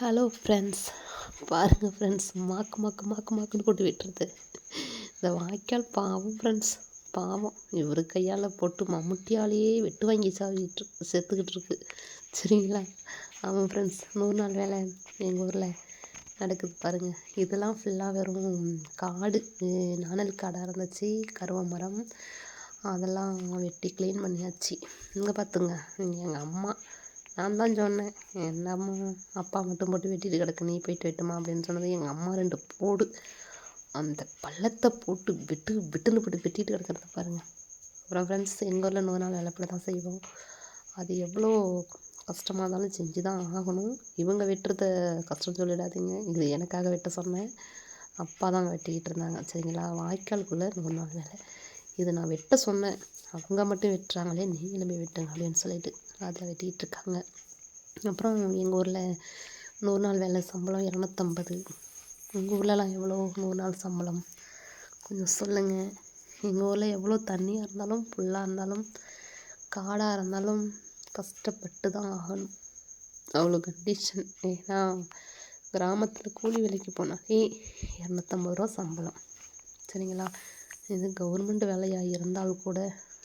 Hello friends பாருங்கள் friends மாக்கு மாக்கு மாக்கு மாக்குன்னு போட்டு விட்டுறது இந்த வாய்க்கால் பாவம் ஃப்ரெண்ட்ஸ் பாவம். இவர் கையால் போட்டு மம்முட்டியாலேயே வெட்டு வாங்கி சாவிட்டு செத்துக்கிட்டு இருக்கு. சரிங்களா? ஆமாம் ஃப்ரெண்ட்ஸ் நூறு நாள் வேலை எங்கள் ஊரில் நடக்குது பாருங்கள் இதெல்லாம் ஃபுல்லாக வெறும் காடு நாணல் காடாக இருந்துச்சு கருவ மரம். அதெல்லாம் வெட்டி க்ளீன் பண்ணியாச்சு. இங்கே பார்த்துங்க எங்கள் அம்மா நான் தான் சொன்னேன். என் அம்மா அப்பா மட்டும் போட்டு வெட்டிட்டு கிடக்கு நீ போயிட்டு வெட்டுமா அப்படின்னு சொன்னது எங்கள் அம்மா ரெண்டு போடு. அந்த பள்ளத்தை போட்டு விட்டு விட்டுன்னு போட்டு வெட்டிட்டு கிடக்கிறத பாருங்கள் அப்புறம் ஃப்ரெண்ட்ஸ் எங்கள் ஊரில் நூறு நாள் இழப்பில் தான் செய்வோம். அது எவ்வளோ கஷ்டமாக இருந்தாலும் செஞ்சு தான் ஆகணும். இவங்க வெட்டுறத கஷ்டம் சொல்லிடாதீங்க. இது எனக்காக வெட்ட சொன்னேன். அப்பா தான் வெட்டிக்கிட்டு இருந்தாங்க. சரிங்களா? வாய்க்காலுக்குள்ளே நூறு நாள் வேலை. இது நான் வெட்ட சொன்னேன். அவங்க மட்டும் வெட்டுறாங்களே நீங்களுமே வெட்டுங்க அப்படின்னு சொல்லிட்டு அதில் வெட்டிக்கிட்டு இருக்காங்க. அப்புறம் எங்கள் ஊரில் நூறு நாள் வேலை சம்பளம் இரநூத்தம்பது. உங்கள் ஊர்லலாம் எவ்வளோ நூறு நாள் சம்பளம்? கொஞ்சம் சொல்லுங்கள் எங்கள் ஊரில் எவ்வளோ தண்ணியாக இருந்தாலும் புல்லாக இருந்தாலும் காடாக இருந்தாலும் கஷ்டப்பட்டு தான் ஆகணும். அவ்வளோ கண்டிஷன் ஏன்னா கிராமத்தில் கூலி வேலைக்கு போனாலே இரநூத்தம்பது ரூபா சம்பளம். சரிங்களா? இது கவர்மெண்ட் வேலையாக இருந்தால் கூட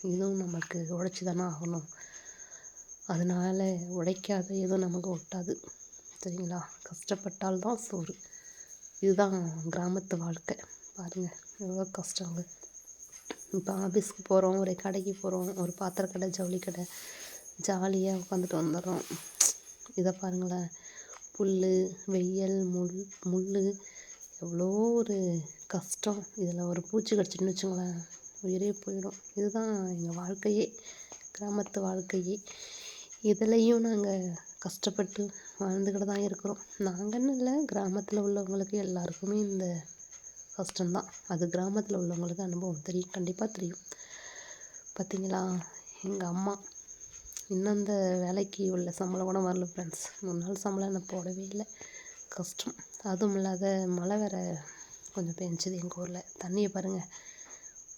இதுவும் நமக்கு உழைச்சி தானே ஆகணும். அதனால் உழைக்காத எதுவும் நமக்கு ஒட்டாது. சரிங்களா? கஷ்டப்பட்டால் தான் சோறு. இதுதான் கிராமத்து வாழ்க்கை. பாருங்கள் எவ்வளோ கஷ்டங்க இப்போ ஆஃபீஸ்க்கு போகிறோம் ஒரு கடைக்கு போகிறோம் ஒரு பாத்திர கடை ஜவுளி கடை. ஜாலியாக உட்காந்துட்டு வந்துடுறோம். இதை பாருங்களேன். புல் வெயில் முள் முள் எவ்வளோ ஒரு கஷ்டம். இதில் ஒரு பூச்சி கடிச்சிட்டுன்னு வச்சுங்களேன் உயிரே போயிடும். இதுதான் எங்கள் வாழ்க்கையே கிராமத்து வாழ்க்கையே. இதுலேயும் நாங்கள் கஷ்டப்பட்டு வாழ்ந்துக்கிட்டு தான் இருக்கிறோம். நாங்கன்னு இல்லை கிராமத்தில் உள்ளவங்களுக்கு எல்லாருக்குமே இந்த கஷ்டம்தான். அது கிராமத்தில் உள்ளவங்களுக்கு அனுபவம் தெரியும் கண்டிப்பாக தெரியும். பார்த்தீங்களா எங்கள் அம்மா இன்னும் அந்த வேலைக்கு உள்ள சம்பளம் கூட வரல ஃப்ரெண்ட்ஸ் மூணு நாள் சம்பளம் நான் போடவே இல்லை. கஷ்டம். அதுவும் இல்லாத மழை வேற கொஞ்சம் பெஞ்சுது எங்கள் ஊரில். தண்ணியை பாருங்கள்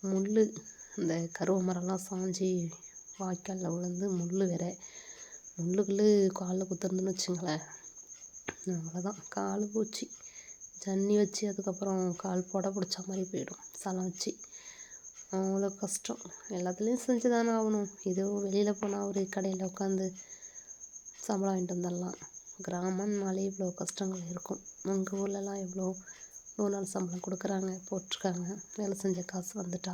முள் இந்த கருவ மரம்லாம் சாஞ்சு வாய்க்காலில் விழுந்து முள் வேற. முள்ளுக்குள்ளே காலில் குத்துறதுன்னு வச்சுங்களேன். அவ்வளோதான் கால் போச்சு. ஜன்னி வச்சு அதுக்கப்புறம் கால் போட பிடிச்ச மாதிரி போயிடும். சலம் வச்சு. அவ்வளோ கஷ்டம். எல்லாத்துலேயும் செஞ்சு தானே ஆகணும். இதோ வெளியில் போனால் ஒரு கடையில் உட்காந்து சம்பளம் வாங்கிட்டு வந்துடலாம் கிராமம்னாலே இவ்வளோ கஷ்டங்கள் இருக்கும். உங்கள் ஊர்லலாம் எவ்வளோ நூறு நாள் சம்பளம் கொடுக்குறாங்க போட்டிருக்காங்க வேலை செஞ்ச காசு வந்துட்டா.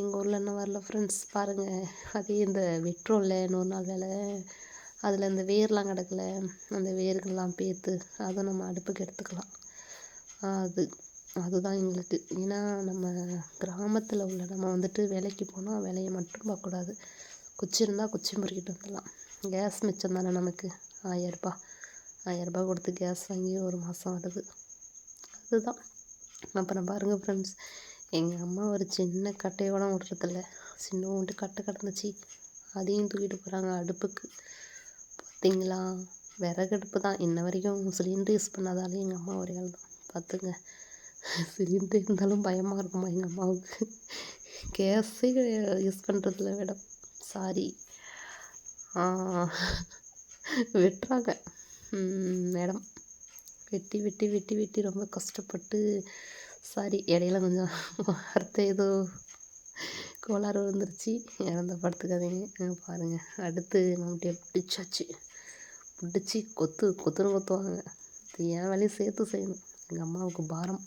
எங்கள் ஊரில் இன்னும் வரல ஃப்ரெண்ட்ஸ் பாருங்கள் அதே இந்த வெட்டுறோம்ல நூறு நாள் வேலை. அதில் இந்த வேர்லாம் கிடக்கல அந்த வேர்கள்லாம் பேர்த்து அதை நம்ம அடுப்புக்கு எடுத்துக்கலாம். அது அதுதான் எங்களுக்கு. ஏன்னா நம்ம கிராமத்தில் உள்ள நம்ம வந்துட்டு வேலைக்கு போனால் வேலையை மட்டும் பார்க்கக்கூடாது. குச்சி இருந்தால் குச்சி முறுக்கிட்டு வந்துடலாம். கேஸ் மிச்சம் தானே நமக்கு. ஆயரூபா. ஆயரூபா கொடுத்து கேஸ் வாங்கி ஒரு மாதம் வருது அதுதான். அப்புறம் பாருங்கள் ஃப்ரெண்ட்ஸ் எங்கள் அம்மா ஒரு சின்ன கட்டையோட விட்றதில்ல. சின்னோண்டு கட்டை கிடந்துச்சு. அதையும் தூக்கிட்டு போகிறாங்க அடுப்புக்கு. பார்த்தீங்களா விறகடுப்பு தான். இன்ன வரைக்கும் சிலிண்டர் யூஸ் பண்ணாதாலே எங்கள் அம்மா ஒரே ஆள் தான். பார்த்துங்க சிலிண்டர் இருந்தாலும் பயமாக இருக்குமா எங்கள் அம்மாவுக்கு? கேஸே யூஸ் பண்ணுறதில்ல மேடம். சாரி வெட்டுறாங்க. மேடம். வெட்டி வெட்டி வெட்டி வெட்டி ரொம்ப கஷ்டப்பட்டு சாரி இடையில கொஞ்சம் வார்த்தை ஏதோ கோளாறு வந்துருச்சு. இறந்த படுத்துக்காதீங்க. பாருங்கள் அடுத்து மம்முட்டியை பிடிச்சாச்சு. பிடிச்சி கொத்து கொத்துன்னு கொத்துவாங்க. இது என் வேலையும் சேர்த்து செய்யணும். எங்கள் அம்மாவுக்கு பாரம்.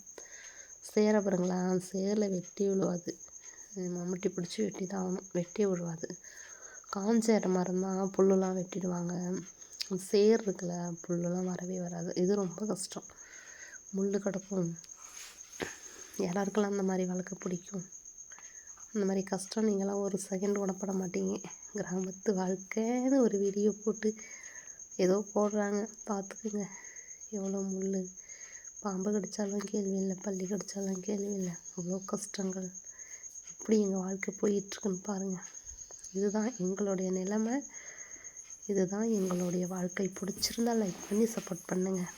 சேர பாருங்களா சேரில் வெட்டி விழுவாது. மம்முட்டி பிடிச்சி வெட்டி தான் ஆகணும். வெட்டி விழுவாது. காஞ்ச இடமா இருந்தால் புல்லுலாம் வெட்டிடுவாங்க. சேர் இருக்குல்ல வரவே வராது. இது ரொம்ப கஷ்டம். முள் கிடக்கும். யாராருக்கெல்லாம் அந்த மாதிரி வளர்க்க பிடிக்கும். அந்த மாதிரி கஷ்டம். நீங்களாம் ஒரு செகண்ட் உடப்பட மாட்டீங்க. கிராமத்து வாழ்க்கைன்னு ஒரு வீடியோ போட்டு ஏதோ போடுறாங்க. பார்த்துக்குங்க. எவ்வளோ முள் பாம்பு கடித்தாலும் கேள்வி இல்லை. பள்ளி கடித்தாலும் கேள்வி இல்லை. அவ்வளோ கஷ்டங்கள். எப்படி எங்கள் வாழ்க்கை போயிட்டுருக்குன்னு பாருங்கள் இதுதான் எங்களுடைய நிலைமை. இதுதான் எங்களுடைய வாழ்க்கை. பிடிச்சிருந்தா லைக் பண்ணி சப்போர்ட் பண்ணுங்கள்